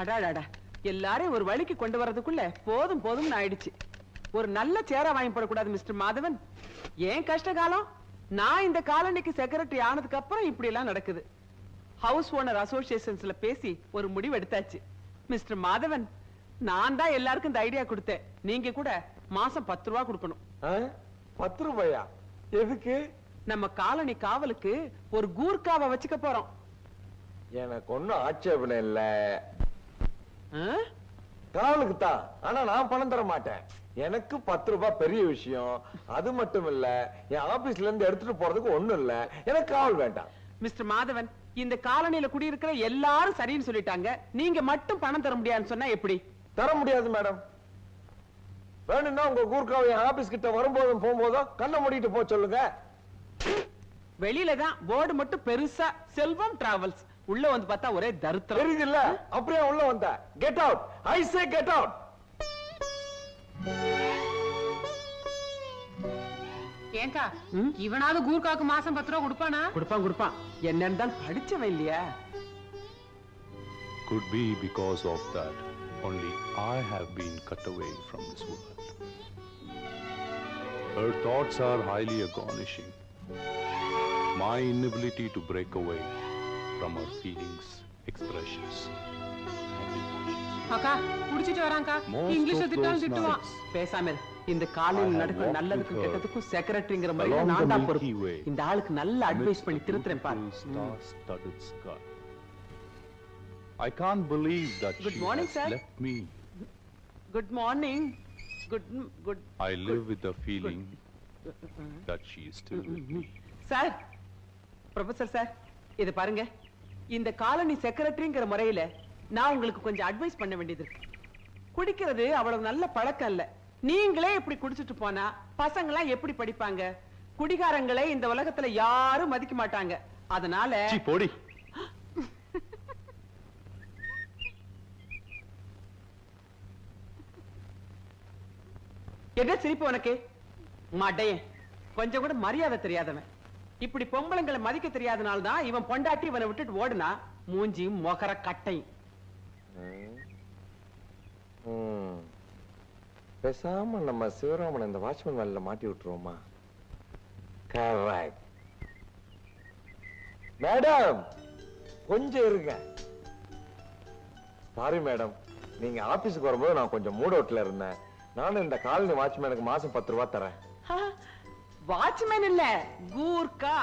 அடாடாடா. எல்லாரையும் ஒரு வழிக்கு கொண்டு வர்றதுக்குள்ள போதும் போதும்னு ஆயிடுச்சு. ஒரு நல்ல சேரா வாங்கி போடக்கூடாது மிஸ்டர் மாதவன். ஏன் கஷ்ட காலம்? நான் இந்த காலனிக்கு செக்ரட்டரி ஆனதுக்கு அப்புறம் இப்படி எல்லாம் நடக்குது. ஹவுஸ் ஓனர் அசோசியேஷன்ஸ்ல பேசி ஒரு முடிவு எடுத்தாச்சு. மிஸ்டர் மாதவன் நான் தான் எல்லாருக்கும் இந்த ஐடியா கொடுத்தேன். நீங்க கூட மாசம் பத்து ரூபா கொடுக்கணும்? பத்து ரூபாயா? எதுக்கு? நம்ம காலனி காவலுக்கு ஒரு கூர்க்காவை வச்சுக்க போறோம். எனக்கு ஒண்ணும் ஆட்சேபனை இல்ல? காவலுக்கு தான் ஆனா நான் பணம் தர மாட்டேன். எனக்கு பத்து ரூபாய் பெரிய விஷயம். அது மட்டும் இல்ல என் ஆபீஸ்ல இருந்து எடுத்துட்டு போறதுக்கு ஒண்ணும் இல்ல. எனக்கு காவல் வேண்டாம். மிஸ்டர் மாதவன் இந்த காலனியில குடியிருக்கிற எல்லாரும் சரின்னு சொல்லிட்டாங்க. நீங்க மட்டும் பணம் தர முடியாதுன்னு சொன்னா எப்படி? தர முடியாது மேடம். வேணும்னா உங்க கூர்க்காவை என் ஆபீஸ் கிட்ட வரும்போதும் போகும்போதும் கண்ணை மூடிட்டு போக சொல்லுங்க. வெளியில தான் போர்டு மட்டும் பெருசா செல்வம் டிராவல்ஸ் உள்ள வந்து பார்த்தா ஒரே தருத்திரம் தெரியுது இல்ல அப்படியே உள்ள வந்த get out I say get out ஏங்கா? இவனாவது கூர்க்காக்கு மாசம் பத்து ரூபா கொடுப்பானா கொடுப்பான் கொடுப்பான் என்ன இருந்தாலும் படிச்சவன் இல்லையா Could be because of that, only I have been cut away from this world. Her thoughts are highly astonishing. My inability to break away from her feelings, expressions, and emotions. அக்கா குடிச்சிட்டு வராங்கா இங்கிலீஷ்ல திட்டாலும் திட்டுவான் பேசாம. இந்த காலையில் நடக்கிற நல்லதுக்கும் கெட்டதுக்கும் செக்ரட்டரிங்கிற along நான் தான் பொறுப்பு இந்த ஆளுக்கு நல்ல அட்வைஸ் பண்ணி திருத்துறேன் பாரு. I can't believe that Good she morning, has sir. left me. Good morning good good I live with the feeling that she is still with me. Sir professor sir இது பாருங்க இந்த காலனி செக்ரட்டரிங்கிற முறையில நான் உங்களுக்கு கொஞ்சம் advice பண்ண வேண்டியது இருக்கு. குடிக்கிறது அவ்வளவு நல்ல பழக்கம் இல்ல. நீங்களே இப்படி குடிச்சிட்டு போனா பசங்களாம் எப்படி படிப்பாங்க? குடிகாரங்களை இந்த உலகத்துல யாரும் மதிக்க மாட்டாங்க. அதனால போடி. என்ன சிரிப்பு உனக்கு? மாட்டையன் கொஞ்சம் கூட மரியாதை தெரியாதவன். இப்படி பொம்பளைங்களை மதிக்க தெரியாதனால தான் இவன் பொண்டாட்டி இவனை விட்டுட்டு ஓடுனா மூஞ்சியும் மொகர கட்டையும். பேசாம நம்ம சிவராமன் இந்த வாட்ச்மேன் வேலையில மாட்டி விட்டுருவோமா? கரெக்ட் மேடம் கொஞ்சம் இருங்க. சாரி மேடம் நீங்க ஆபீஸ்க்கு வரும்போது நான் கொஞ்சம் மூட் அவுட்ல இருந்தேன். நானும் இந்த காலனி வாட்ச்மேனுக்கு மாசம் பத்து ரூபாய் தரேன். வாட்ச்மேன் இல்ல கூர்க்கா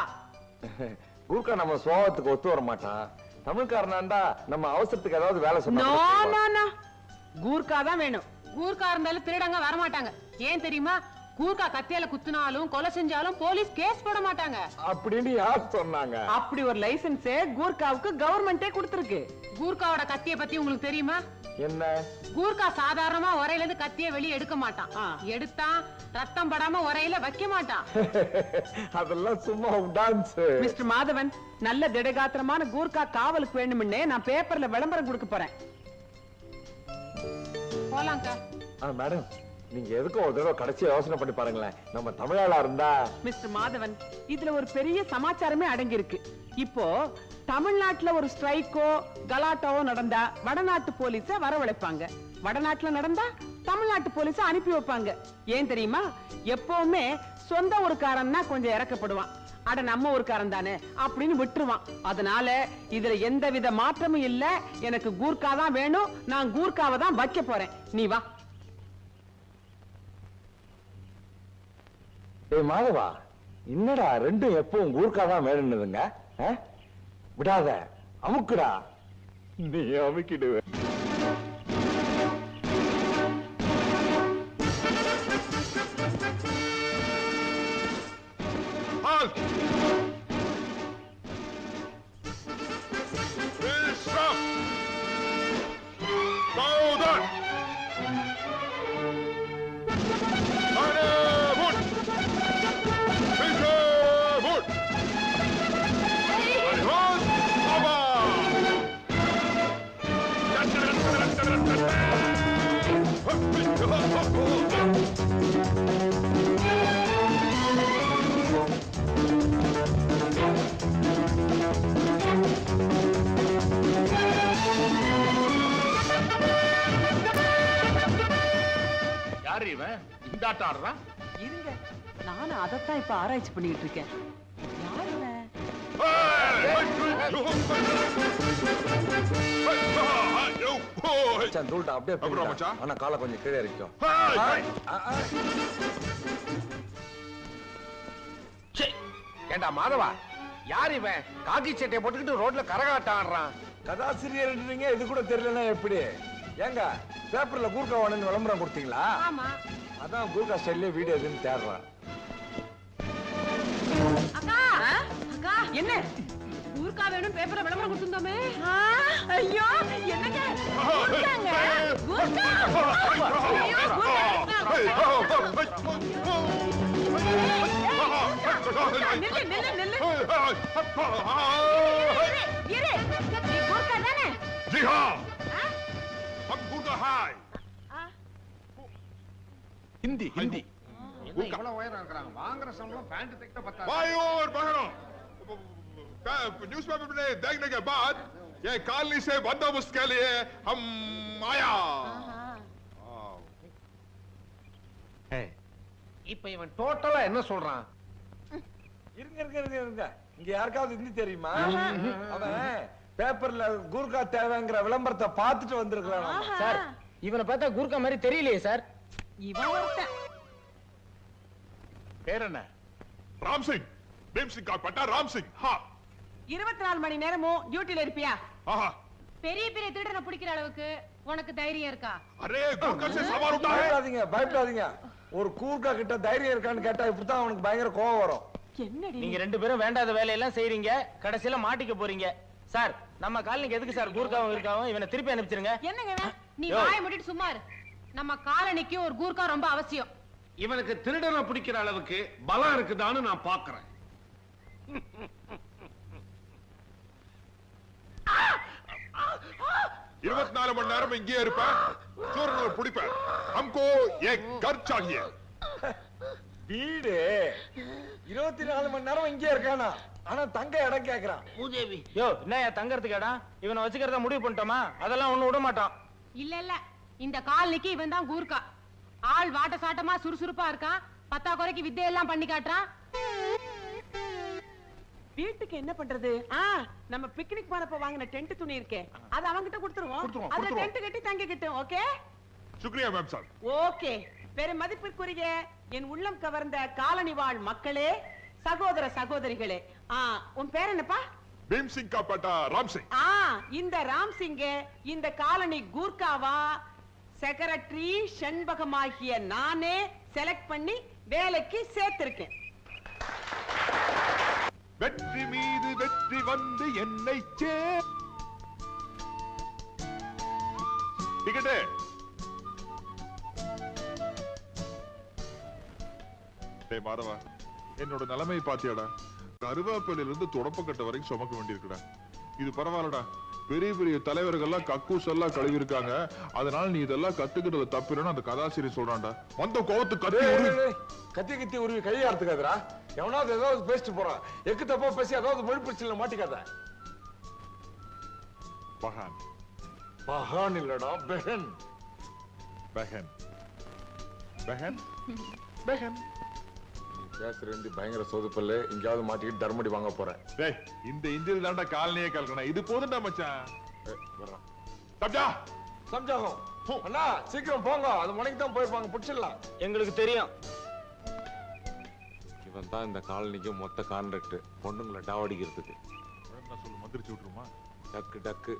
கூர்க்கா நம்ம சோகத்துக்கு ஒத்து வர மாட்டான் தமிழ்காரனாண்டா நம்ம அவசரத்துக்கு ஏதாவது வேலை சொன்னா கூர்க்கா தான் வேணும். கூர்க்கா இருந்தாலும் திருடங்க வர மாட்டாங்க ஏன் தெரியுமா? கூர்க்கா கத்தியால குத்துனாலும் கொலை செஞ்சாலும் போலீஸ் கேஸ் போட மாட்டாங்க. அப்படின்னு யார் சொன்னாங்க? அப்படி ஒரு லைசென்ஸ் கூர்க்காவுக்கு கவர்மெண்டே கொடுத்திருக்கு. கூர்க்காவோட கத்திய பத்தி உங்களுக்கு தெரியுமா? என்ன? கூர்க்கா சாதாரணமா உரையில இருந்து கத்திய வெளியே எடுக்க மாட்டான். எடுத்தான் ரத்தம் படாம உரையில வைக்க மாட்டான். அதெல்லாம் சும்மா டான்ஸ் மிஸ்டர் மாதவன் நல்ல திடகாத்திரமான கூர்க்கா காவலுக்கு வேணும்னே நான் பேப்பர்ல விளம்பரம் கொடுக்க போறேன். போலாம்க்கா. மேடம் நீங்க எதுக்கும் ஒரு தடவை கடைசி யோசனை பண்ணி பாருங்களேன். நம்ம தமிழாளா இருந்தா? மிஸ்டர் மாதவன் இதுல ஒரு பெரிய சமாச்சாரமே அடங்கி இருக்கு இப்போ தமிழ்நாட்டுல ஒரு ஸ்ட்ரைக்கோ கலாட்டாவோ நடந்தா வடநாட்டு போலீஸ வரவழைப்பாங்க. வடநாட்டுல நடந்தா தமிழ்நாட்டு போலீஸ அனுப்பி வைப்பாங்க. ஏன் தெரியுமா? எப்பவுமே சொந்த ஒரு ஊருக்காரன்னா கொஞ்சம் இறக்கப்படுவான். அட நம்ம ஒரு காரன் தானே அப்படின்னு விட்டுருவான். அதனால இதுல எந்த வித மாற்றமும் இல்ல. எனக்கு கூர்க்கா தான் வேணும். நான் கூர்க்காவை தான் வைக்க போறேன். நீ வா. ஏய் மாதவா என்னடா ரெண்டும் எப்பவும் ஊர்க்காதான் தான் விடாத அமுக்குடா. நீ அமுக்கிடுவேன் ஆடுறான் இருங்க நானும் அதைத்தான் இப்ப ஆராய்ச்சி பண்ணிட்டு இருக்கேன். யார் இவன்? மச்சான் தூள்டா அப்படியே அப்புறம் போயிடா. மச்சான்? ஆனா காலை கொஞ்சம் கீழே இருக்கும் ஏண்டா மாதவா? யார் இவன்? காக்கி சட்டையை போட்டுக்கிட்டு ரோட்ல கரகாட்டம் ஆடுறான். கதாசிரியர்ன்றீங்க இது கூட தெரியலன்னா எப்படி? ஏங்க பேப்பர்ல கூர்க்கா வாணுன்னு விளம்பரம் கொடுத்தீங்களா? ஆமா. அதான் கூர்க்கா ஸ்டைல்லே வீடியோ எதுன்னு தேடுறான் அக்கா? அக்கா என்ன ஊர்க்கா வேணும் பேப்பர்ல விளம்பரம் கொடுத்துருந்தோமே ஆ, ஐயோ என்னங்க கூர்க்காங்க. கூர்க்கா. ஐயோ. நில்லு நில்லு நில்லு இரு நீ கூர்க்கா தானே जी ஹிந்தி ஹிந்தி ஊக்கா. இவ்வளவு உயரம் இருக்கிறாங்க வாங்குற சம்பளம் பேண்ட் தைக்க பத்தாது भाई और बहनों न्यूज पेपर में देखने के बाद ये कॉलोनी से बंदोबस्त के लिए हम आया இப்ப இவன் டோட்டலா என்ன சொல்றான் இருங்க இருங்க இருங்க இருங்க இங்க யாருக்காவது ஹிந்தி தெரியுமா அவன் பேப்பர்ல கூர்க்கா தேவைங்கிற விளம்பரத்தை பார்த்துட்டு வந்திருக்கலாம் சார் இவனை பார்த்தா கூர்க்கா மாதிரி தெரியலையே சார் இவன் இருபத்தி நாலு மணி நேரமும் டியூட்டில இருப்பியா? பெரிய பெரிய திருடனை பிடிக்கிற அளவுக்கு உனக்கு தைரியம் இருக்கா? அரே கோக்கர் சே ஒரு கூர்க்கா கிட்ட தைரியம் இருக்கான்னு கேட்டா இப்படி தான் பயங்கர கோவம் வரும். என்னடி? நீங்க ரெண்டு பேரும் வேண்டாத வேலையெல்லாம் செய்றீங்க. கடைசில மாட்டிக்க போறீங்க. சார் நம்ம காலனிக்கு எதுக்கு சார் கூர்காவும் இருக்காவும் இவனை திருப்பி அனுப்பிச்சிருங்க. என்னங்க நீ வாயை மூடிட்டு சும்மா இரு. நம்ம காலனிக்கு ஒரு கூர்க்கா ரொம்ப அவசியம். இவனுக்கு திருடனை பிடிக்கிற அளவுக்கு பலம் இருக்குதான்னு நான் பாக்குறேன் இருபத்தி நாலு மணி நேரம் இங்கேயே இருப்பேன். சூரனை பிடிப்பேன். அம்கோ ஏ கர்ச்சாகிய. வீடு. இருபத்தி நாலு மணி நேரம் இங்கே இருக்கானா? ஆனா தங்க இடம் கேக்குறான். பூஜேவி யோ என்ன தங்கறதுக்கு இடம்? இவனை வச்சுக்கிறத முடிவு பண்ணிட்டோமா? அதெல்லாம் ஒண்ணு விட மாட்டான் இல்ல இல்ல. இந்த காலனிக்கு இவன் தான் கூர்க்கா ஆள் வாட்ட சாட்டமா சுறுசுறுப்பா இருக்கான். பத்தா குறைக்கு வித்தையெல்லாம் பண்ணி காட்டுறான். வீட்டுக்கு என்ன பண்றது? நம்ம பிக்னிக் போனப்ப வாங்கின டென்ட் துணி இருக்கே. அது அவங்கிட்ட கொடுத்துருவோம். அதுல டென்ட் கட்டி தங்கிக்கிட்டோம் ஓகே? சுக்ரியா மேம் சார். ஓகே. பெரு மதிப்பிற்குரிய என் உள்ளம் கவர்ந்த காலனி வாழ் மக்களே சகோதர சகோதரிகளே. உன் பேர் என்னப்பா? பீம்சிங் காப்பாட்டா ராம்சிங். இந்த ராம்சிங்க இந்த காலனி கூர்காவா? செக்ரட்டரி செண்பகமாகிய நானே செலக்ட் பண்ணி வேலைக்கு சேர்த்திருக்கேன். வெற்றி மீது வெற்றி வந்து என்னை சே டிக்கெட்டு. டே மாதவா என்னோட நிலைமை பாத்தியாடா. கருவேப்பிலையில இருந்து தொடப்பக்கட்டை வரைக்கும் சுமக்க வேண்டியிருக்குடா. இது பரவாயில்லடா. பெரிய பெரிய தலைவர்கள்லாம் கக்கூஸ் எல்லாம் கழுவி இருக்காங்க அதனால நீ இதெல்லாம் கத்துக்கிறது தப்பில்லைன்னு அந்த கதாசிரியர் சொல்றான்டா. வந்த கோவத்து கத்தி கத்தி கத்தி உருவி கையை அறுத்துக்காதடா. எவனாவது ஏதாவது பேசிட்டு போறான் எக்கு தப்பா பேசி ஏதாவது மொழி பிரச்சனை மாட்டிக்காத. பகான். மகான் இல்லடா பெஹன் பெஹன் பெஹன் பெஹன் பேசுற ஹிந்தி பயங்கர சோதுப்பல்லு. எங்கேயாவது மாட்டிக்கிட்டு தர்மடி வாங்க போறேன். டேய் இந்த இந்தியில தான்டா காலனியே கலக்கணும். இது போதும்டா மச்சான். ஏய், வர்றான். சப்ஜா சம்ஜாகம். அண்ணா சீக்கிரம் போங்க. அது மணிக்கு தான் போயிருப்பாங்க பிடிச்சிடலாம். எங்களுக்கு தெரியும். இவன் தான் இந்த காலனிக்கு மொத்த கான்ட்ராக்ட் பொண்ணுங்களை டாவடிக்கிறதுக்கு நான் சொல்லு மந்திரிச்சு விட்டுருமா? டக்கு டக்கு.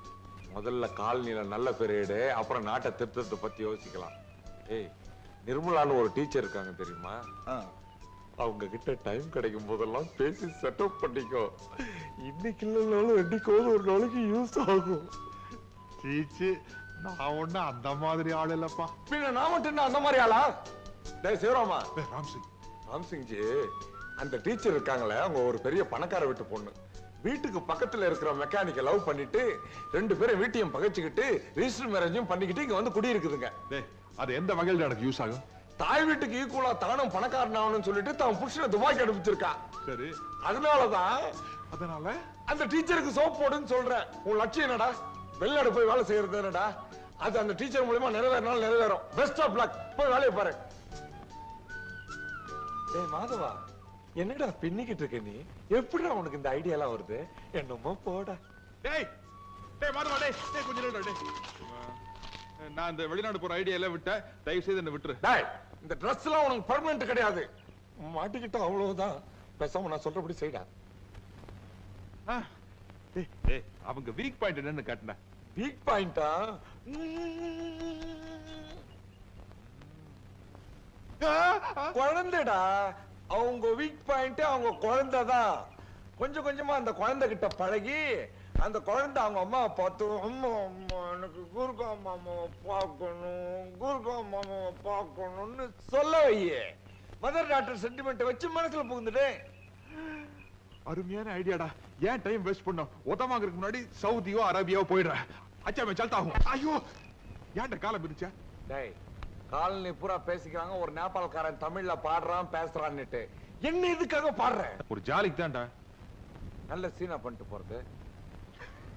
முதல்ல காலனில நல்ல பெரியடு அப்புறம் நாட்டை திருத்தத்தை பத்தி யோசிக்கலாம். ஏய் நிர்மலான்னு ஒரு டீச்சர் இருக்காங்க தெரியுமா? அவங்க கிட்ட டைம் கிடைக்கும் போதெல்லாம் பேசி செட்டப் பண்ணிக்கோ. இன்னைக்கு இல்லைனாலும் என்னைக்காவது ஒரு நாளைக்கு யூஸ் ஆகும். சீச்சு நான் ஒண்ணு அந்த மாதிரி ஆள் இல்லப்பா. பின்ன நான் மட்டும் என்ன அந்த மாதிரி ஆளா? டேய் சிவராமா. ராம்சிங். ராம்சிங்ஜி அந்த டீச்சர் இருக்காங்களே அவங்க ஒரு பெரிய பணக்கார வீட்டு பொண்ணு. வீட்டுக்கு பக்கத்துல இருக்கிற மெக்கானிக்க லவ் பண்ணிட்டு ரெண்டு பேரும் வீட்டையும் பகைச்சுக்கிட்டு ரிஜிஸ்டர் மேரேஜும் பண்ணிக்கிட்டு இங்க வந்து குடி இருக்குதுங்க டேய் அது எந்த வகையில் எனக்கு யூஸ் ஆகும்? தாய் வீட்டுக்கு ஈக்குவலா தானும் பணக்காரன் ஆகணும்னு சொல்லிட்டு தான் புருஷனை துபாய்க்கு அனுப்பிச்சிருக்கா. சரி. அதனாலதான் அதனால? அந்த டீச்சருக்கு சோப் போடுன்னு சொல்றேன். உன் லட்சியம் என்னடா? வெளிநாடு போய் வேலை செய்யறது என்னடா? அது அந்த டீச்சர் மூலியமா நிறைவேறினாலும் நிறைவேறும். பெஸ்ட் ஆஃப் லக் போய் வேலையை பாரு. டேய் மாதவா என்னடா பின்னிக்கிட்டு இருக்க நீ? எப்படிடா உனக்கு இந்த ஐடியா எல்லாம் வருது? என்னமோ போடா. டேய் டேய் மாதவா டேய் டேய் கொஞ்சம் நில்லுடா, டேய். நான் இந்த வெளிநாடு போற ஐடியா எல்லாம் விட்டேன். தயவு செய்து என்ன விட்டுரு. டேய் இந்த Dress எல்லாம் உனக்கு பர்மனன்ட் கிடையாது. மாட்டிக்கிட்ட அவ்வளவுதான். பேசாம நான் சொல்றபடி செய்டா. அவங்க வீக் பாயிண்ட் என்னன்னு காட்டுன வீக் பாயிண்டா குழந்தைடா. அவங்க வீக் பாயிண்ட் அவங்க குழந்தை தான். கொஞ்சம் கொஞ்சமா அந்த குழந்தை கிட்ட பழகி அந்த குழந்தை அவங்க அம்மாவை பார்த்து அம்மா அம்மா. எனக்கு குருகா மாமாவை பார்க்கணும் குருகா மாமாவை பார்க்கணும்னு சொல்ல வையே மதர் டாக்டர் சென்டிமெண்ட் வச்சு மனசுல புகுந்துட்டு அருமையான ஐடியாடா. ஏன் டைம் வேஸ்ட் பண்ணோம் உதவாங்கிறதுக்கு முன்னாடி சவுதியோ அரேபியாவோ போயிடுறேன் அச்சா மே சல்தா ஹூம் ஐயோ! ஏன்டா காலம் பிரிச்சா டேய் காலனி பூரா பேசிக்கிறாங்க. ஒரு நேபாளக்காரன் தமிழ்ல பாடுறான் பேசுறான்னுட்டு. என்ன இதுக்காக பாடுற? ஒரு ஜாலிக்கு தான்டா. நல்ல சீனா பண்ணிட்டு போறது.